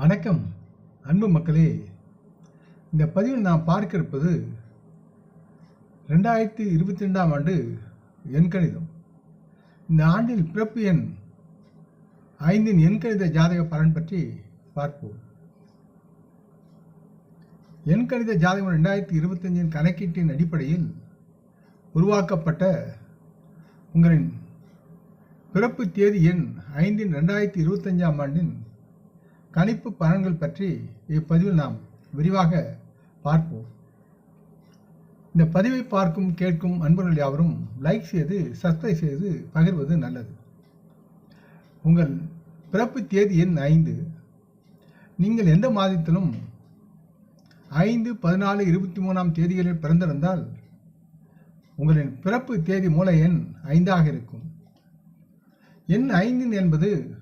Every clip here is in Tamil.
வணக்கம் அன்பு மக்களே. இந்த பதிவில் நாம் பார்க்க இருப்பது ரெண்டாயிரத்தி இருபத்தி ரெண்டாம் ஆண்டு எண்கணிதம் இந்த ஆண்டில் பிறப்பு எண் ஐந்தின் எண்கணித ஜாதக பலன் பற்றி பார்ப்போம். எண்கணித ஜாதகம் ரெண்டாயிரத்தி இருபத்தஞ்சின் கணக்கீட்டின் அடிப்படையில் உருவாக்கப்பட்ட உங்களின் பிறப்பு தேதி எண் ஐந்தின் ரெண்டாயிரத்தி இருபத்தஞ்சாம் ஆண்டின் கணிப்பு பலன்கள் பற்றி இப்பதிவில் நாம் விரிவாக பார்ப்போம். இந்த பதிவை பார்க்கும் கேட்கும் அன்பர்கள் யாவரும் லைக் செய்து சப்ஸ்கிரைப் செய்து பகிர்வது நல்லது. உங்கள் பிறப்பு தேதி எண் ஐந்து. நீங்கள் எந்த மாதத்திலும் ஐந்து பதினாலு இருபத்தி மூணாம் தேதிகளில் பிறந்திருந்தால் உங்களின் பிறப்பு தேதி மூல எண் ஐந்தாக இருக்கும். எண் ஐந்து என்பது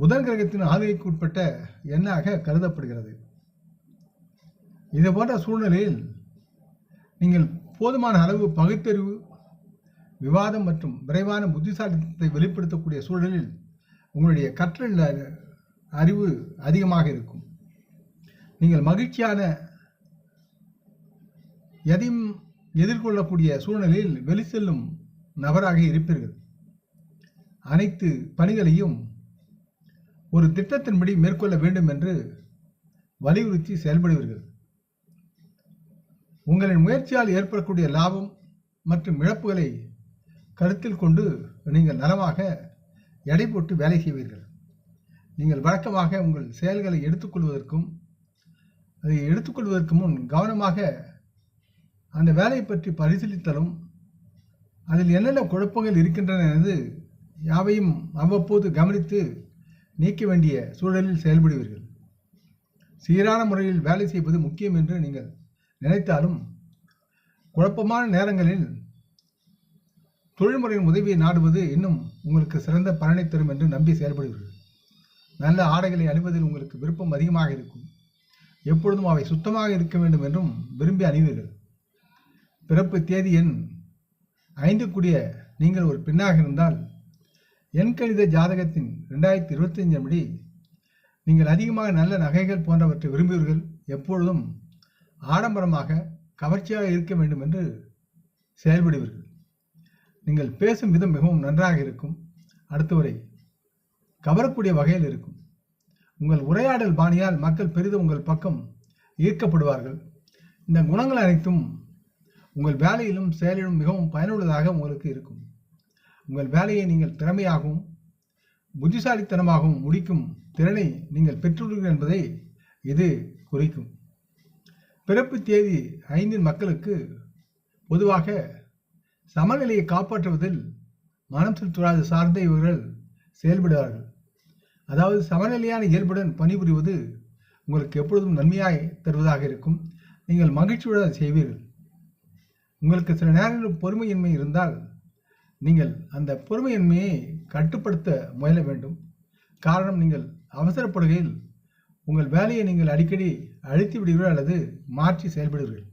புதன் கிரகத்தின் ஆளுகைக்கு உட்பட்ட எண்ணாக கருதப்படுகிறது. இது போன்ற சூழ்நிலையில் நீங்கள் போதுமான அளவு பகுத்தறிவு விவாதம் மற்றும் விரைவான புத்திசாலித்தத்தை வெளிப்படுத்தக்கூடிய சூழலில் உங்களுடைய கற்றல் அறிவு அதிகமாக இருக்கும். நீங்கள் மகிழ்ச்சியான எதையும் எதிர்கொள்ளக்கூடிய சூழ்நிலையில் வெளி செல்லும் நபராக இருப்பீர்கள். அனைத்து பணிகளையும் ஒரு திட்டத்தின்படி மேற்கொள்ள வேண்டும் என்று வலியுறுத்தி செயல்படுவீர்கள் உங்களின் முயற்சியால் ஏற்படக்கூடிய லாபம் மற்றும் இழப்புகளை கருத்தில் கொண்டு நீங்கள் நலமாக எடை போட்டு வேலை செய்வீர்கள். நீங்கள் வழக்கமாக உங்கள் செயல்களை எடுத்துக்கொள்வதற்கும் அதை எடுத்துக்கொள்வதற்கு முன் கவனமாக அந்த வேலையை பற்றி பரிசீலித்தலும் அதில் என்னென்ன குழப்பங்கள் இருக்கின்றன என்பது யாவையும் அவ்வப்போது கவனித்து நீக்க வேண்டிய சூழலில் செயல்படுவீர்கள். சீரான முறையில் வேலை செய்வது முக்கியம் என்று நீங்கள் நினைத்தாலும் குழப்பமான நேரங்களில் தொழில்முறையின் உதவியை நாடுவது இன்னும் உங்களுக்கு சிறந்த பலனை தரும் என்று நம்பி செயல்படுவீர்கள். நல்ல ஆடைகளை அணிவதில் உங்களுக்கு விருப்பம் அதிகமாக இருக்கும். எப்பொழுதும் அவை சுத்தமாக இருக்க வேண்டும் என்றும் விரும்பி அணிவீர்கள். பிறப்பு தேதி எண் ஐந்து கூடிய நீங்கள் ஒரு பெண்ணாக இருந்தால் என் கணித ஜாதகத்தின் ரெண்டாயிரத்தி இருபத்தஞ்சாம் படி நீங்கள் அதிகமாக நல்ல நகைகள் போன்றவற்றை விரும்புவீர்கள். எப்பொழுதும் ஆடம்பரமாக கவர்ச்சியாக இருக்க வேண்டும் என்று செயல்படுவீர்கள். நீங்கள் பேசும் விதம் மிகவும் நன்றாக இருக்கும். அடுத்தவரை கவரக்கூடிய வகையில் இருக்கும். உங்கள் உரையாடல் பாணியால் மக்கள் பெரிதும் உங்கள் பக்கம் ஈர்க்கப்படுவார்கள். இந்த குணங்கள் அனைத்தும் உங்கள் வேலையிலும் செயலிலும் மிகவும் பயனுள்ளதாக உங்களுக்கு இருக்கும். உங்கள் வேலையை நீங்கள் திறமையாகவும் புத்திசாலித்தனமாகவும் முடிக்கும் திறனை நீங்கள் பெற்றுள்ளீர்கள் என்பதை இது குறிக்கும். பிறப்பு தேதி ஐந்தின் மக்களுக்கு பொதுவாக சமநிலையை காப்பாற்றுவதில் மனம் செலுத்துவாது சார்ந்த இவர்கள் செயல்படுவார்கள். அதாவது சமநிலையான இயல்புடன் பணிபுரிவது உங்களுக்கு எப்பொழுதும் நன்மையாய் தருவதாக இருக்கும். நீங்கள் மகிழ்ச்சியுடன் செய்வீர்கள். உங்களுக்கு சில நேரங்களில் பொறுமையின்மை இருந்தால் நீங்கள் அந்த பொறுமையின்மையை கட்டுப்படுத்த முயல வேண்டும். காரணம் நீங்கள் அவசரப்படுகையில் உங்கள் வேலையை நீங்கள் அடிக்கடி அழித்து விடுவீர்கள் அல்லது மாற்றி செயல்படுவீர்கள்.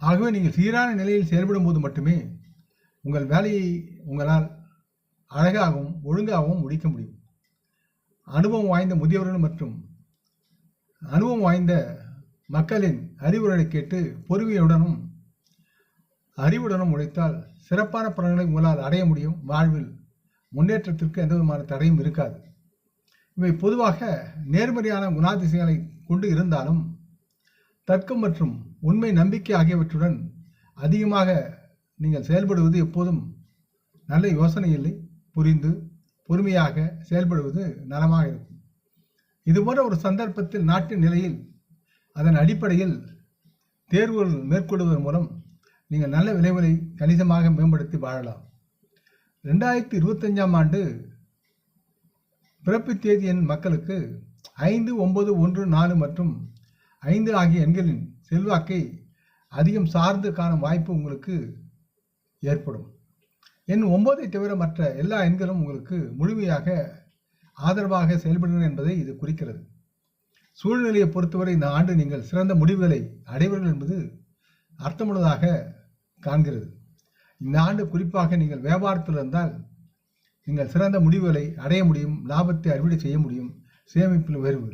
ஆகவே நீங்கள் சீரான நிலையில் செயல்படும் போது மட்டுமே உங்கள் வேலையை உங்களால் அழகாகவும் ஒழுங்காகவும் முடிக்க முடியும். அனுபவம் வாய்ந்த முதியவர்கள் மற்றும் அனுபவம் வாய்ந்த மக்களின் அறிவுரைகளை கேட்டு பொறுமையுடனும் அறிவுடனும் உழைத்தால் சிறப்பான பலன்களை உங்களால் அடைய முடியும். வாழ்வில் முன்னேற்றத்திற்கு எந்த விதமான தடையும் இருக்காது. இவை பொதுவாக நேர்மறையான குணாதிசயங்களை கொண்டு இருந்தாலும் தர்க்கம் மற்றும் உண்மை நம்பிக்கை ஆகியவற்றுடன் அதிகமாக நீங்கள் செயல்படுவது எப்போதும் நல்ல யோசனை இல்லை. புரிந்து பொறுமையாக செயல்படுவது நலமாக இருக்கும். இதுபோன்ற ஒரு சந்தர்ப்பத்தில் நாட்டின் நிலையில் அதன் அடிப்படையில் தேர்வுகள் மேற்கொள்வதன் மூலம் நீங்கள் நல்ல விளைவுகளை கணிசமாக மேம்படுத்தி வாழலாம். ரெண்டாயிரத்தி இருபத்தஞ்சாம் ஆண்டு பிறப்பு தேதி எண் மக்களுக்கு ஐந்து ஒன்பது ஒன்று நாலு மற்றும் ஐந்து ஆகிய எண்களின் செல்வாக்கை அதிகம் சார்ந்து காணும் வாய்ப்பு உங்களுக்கு ஏற்படும். எண் ஒன்பதை தவிர மற்ற எல்லா எண்களும் உங்களுக்கு முழுமையாக ஆதரவாக செயல்படுகின்றன என்பதை இது குறிக்கிறது. சூழ்நிலையை பொறுத்தவரை இந்த ஆண்டு நீங்கள் சிறந்த முடிவுகளை அடைவீர்கள் என்பது அர்த்தமுள்ளதாக காண்கிறது. இந்த ஆண்டு குறிப்பாக நீங்கள் வியாபாரத்தில் இருந்தால் நீங்கள் சிறந்த முடிவுகளை அடைய முடியும் லாபத்தை அறுவடை செய்ய முடியும் சேமிப்பில் உயர்வு.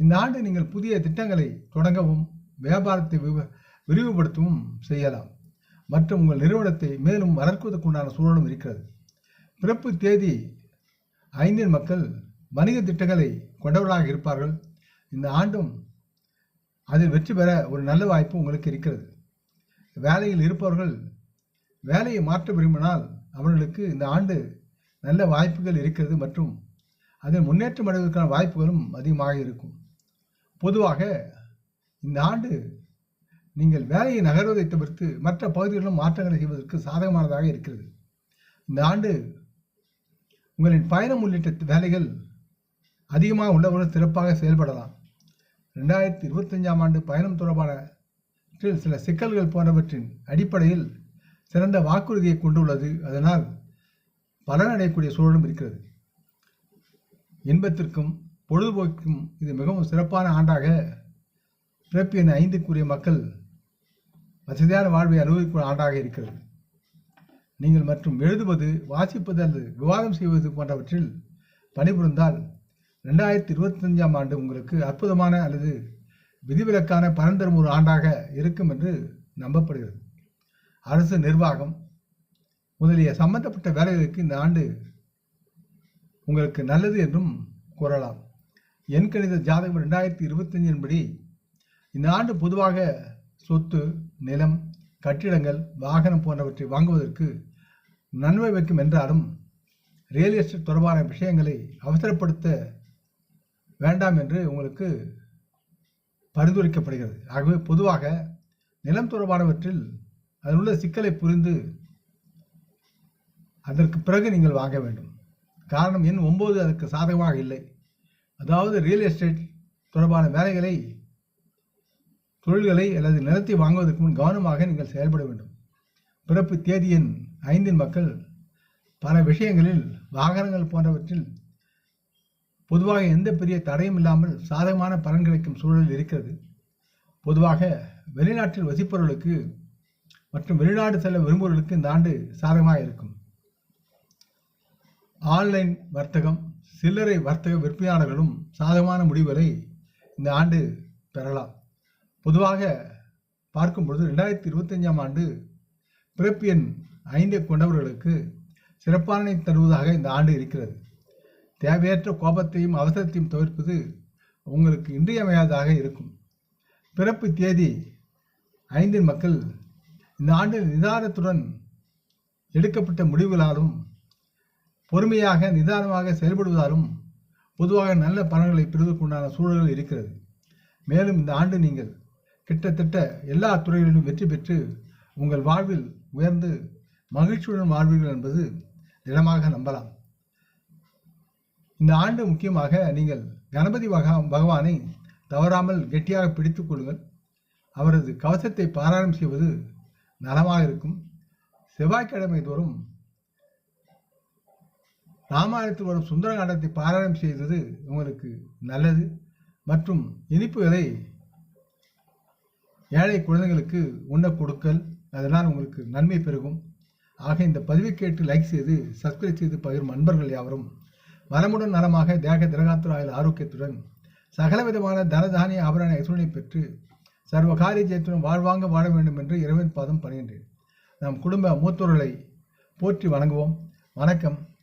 இந்த ஆண்டு நீங்கள் புதிய திட்டங்களை தொடங்கவும் வியாபாரத்தை விரிவுபடுத்தவும் செய்யலாம். மற்றும் உங்கள் நிறுவனத்தை மேலும் வளர்க்குவதற்குண்டான சூழலும் இருக்கிறது. பிறப்பு தேதி ஐந்தின் மக்கள் வணிக திட்டங்களை கொண்டவர்களாக இருப்பார்கள். இந்த ஆண்டும் அதில் வெற்றி பெற ஒரு நல்ல வாய்ப்பு உங்களுக்கு இருக்கிறது. வேலையில் இருப்பவர்கள் வேலையை மாற்ற விரும்பினால் அவர்களுக்கு இந்த ஆண்டு நல்ல வாய்ப்புகள் இருக்கிறது மற்றும் அதில் முன்னேற்றம் அடைவதற்கான வாய்ப்புகளும் அதிகமாக இருக்கும். பொதுவாக இந்த ஆண்டு நீங்கள் வேலையை நகர்வதை தவிர்த்து மற்ற பகுதிகளிலும் மாற்றங்களை செய்வதற்கு சாதகமானதாக இருக்கிறது. இந்த ஆண்டு உங்களின் பயணம் உள்ளிட்ட வேலைகள் அதிகமாக உள்ளவர்கள் சிறப்பாக செயல்படலாம். ரெண்டாயிரத்தி இருபத்தஞ்சாம் ஆண்டு பயணம் தொடர்பான சில சிக்கல்கள் போன்றவற்றின் அடிப்படையில் சிறந்த வாக்குறுதியை கொண்டுள்ளது. அதனால் பலனடையக்கூடிய சூழலும் இருக்கிறது. இன்பத்திற்கும் பொழுதுபோக்கும் இது மிகவும் சிறப்பான ஆண்டாக பிறப்பு என ஐந்துக்குரிய மக்கள் வசதியான வாழ்வை அனுபவிக்கும் ஆண்டாக இருக்கிறது. நீங்கள் மற்றும் எழுதுவது வாசிப்பது அல்லது விவாதம் செய்வது போன்றவற்றில் பணிபுரிந்தால் ரெண்டாயிரத்தி இருபத்தஞ்சாம் ஆண்டு உங்களுக்கு அற்புதமான அல்லது விதிவிலக்கான பலன் ஒரு ஆண்டாக இருக்கும் என்று நம்பப்படுகிறது. அரசு நிர்வாகம் முதலிய சம்பந்தப்பட்ட வேலைகளுக்கு இந்த ஆண்டு உங்களுக்கு நல்லது என்றும் கூறலாம். என் கணித ஜாதகம் ரெண்டாயிரத்தி இருபத்தஞ்சின் படி இந்த ஆண்டு பொதுவாக சொத்து நிலம் கட்டிடங்கள் வாகனம் போன்றவற்றை வாங்குவதற்கு நன்மை வைக்கும் என்றாலும் ரியல் எஸ்டேட் தொடர்பான விஷயங்களை அவசரப்படுத்த வேண்டாம் என்று உங்களுக்கு பரிந்துரைக்கப்படுகிறது. ஆகவே பொதுவாக நிலம் தொடர்பானவற்றில் அதில் உள்ள சிக்கலை புரிந்து அதற்கு பிறகு நீங்கள் வாங்க வேண்டும். காரணம் எண் ஒம்பது அதற்கு சாதகமாக இல்லை. அதாவது ரியல் எஸ்டேட் தொடர்பான வேலைகளை தொழில்களை அல்லது நிலத்தை வாங்குவதற்கு முன் கவனமாக நீங்கள் செயல்பட வேண்டும். பிறப்பு தேதி எண் ஐந்தின் மக்கள் பல விஷயங்களில் வாகனங்கள் போன்றவற்றில் பொதுவாக எந்த பெரிய தடையும் இல்லாமல் சாதகமான பலன் கிடைக்கும் சூழல் இருக்கிறது. பொதுவாக வெளிநாட்டில் வசிப்பவர்களுக்கு மற்றும் வெளிநாடு செல்ல விரும்புவர்களுக்கு இந்த ஆண்டு சாதகமாக இருக்கும். ஆன்லைன் வர்த்தகம் சில்லறை வர்த்தக விற்பனையாளர்களும் சாதகமான முடிவுகளை இந்த ஆண்டு பெறலாம். பொதுவாக பார்க்கும் பொழுது ரெண்டாயிரத்தி இருபத்தஞ்சாம் ஆண்டு பிறப்பு எண் ஐந்தை கொண்டவர்களுக்கு சிறப்பானை தருவதாக இந்த ஆண்டு இருக்கிறது. தேவையற்ற கோபத்தையும் அவசரத்தையும் தவிர்ப்பது உங்களுக்கு இன்றியமையாததாக இருக்கும். பிறப்பு தேதி ஐந்தின் மக்கள் இந்த ஆண்டில் நிதானத்துடன் எடுக்கப்பட்ட முடிவுகளாலும் பொறுமையாக நிதானமாக செயல்படுவதாலும் பொதுவாக நல்ல பலன்களை பெறுவதற்குண்டான சூழல்கள் இருக்கிறது. மேலும் இந்த ஆண்டு நீங்கள் கிட்டத்தட்ட எல்லா துறைகளிலும் வெற்றி பெற்று உங்கள் வாழ்வில் உயர்ந்து மகிழ்ச்சியுடன் வாழ்வீர்கள் என்பது திடமாக நம்பலாம். இந்த ஆண்டு முக்கியமாக நீங்கள் கணபதி பகா பகவானை தவறாமல் கெட்டியாக பிடித்து கொள்ளுங்கள். அவரது கவசத்தை பாராயணம் செய்வது நலமாக இருக்கும். செவ்வாய்க்கிழமை தோறும் ராமாயணத்தில் வரும் சுந்தரகாண்டத்தை பாராயணம் செய்தது உங்களுக்கு நல்லது. மற்றும் இனிப்புகளை ஏழை குழந்தைகளுக்கு உண்ண கொடுக்கல் அதனால் உங்களுக்கு நன்மை பெருகும். ஆக இந்த பதிவை கேட்டு லைக் செய்து சப்ஸ்கிரைப் செய்து பகிரும் அன்பர்கள் யாவரும் வளமுடன் நலமாக தேக திரகாத்துராயில் ஆரோக்கியத்துடன் சகலவிதமான தனதானிய ஆபரண ஐஸ்வரனை பெற்று சர்வ காரிய ஜெயத்துடன் வாழ்வாங்க வாழ வேண்டும் என்று இறைவன் பாதம் பணிகின்றேன். நம் குடும்ப மூத்தோர்களை போற்றி வணங்குவோம். வணக்கம்.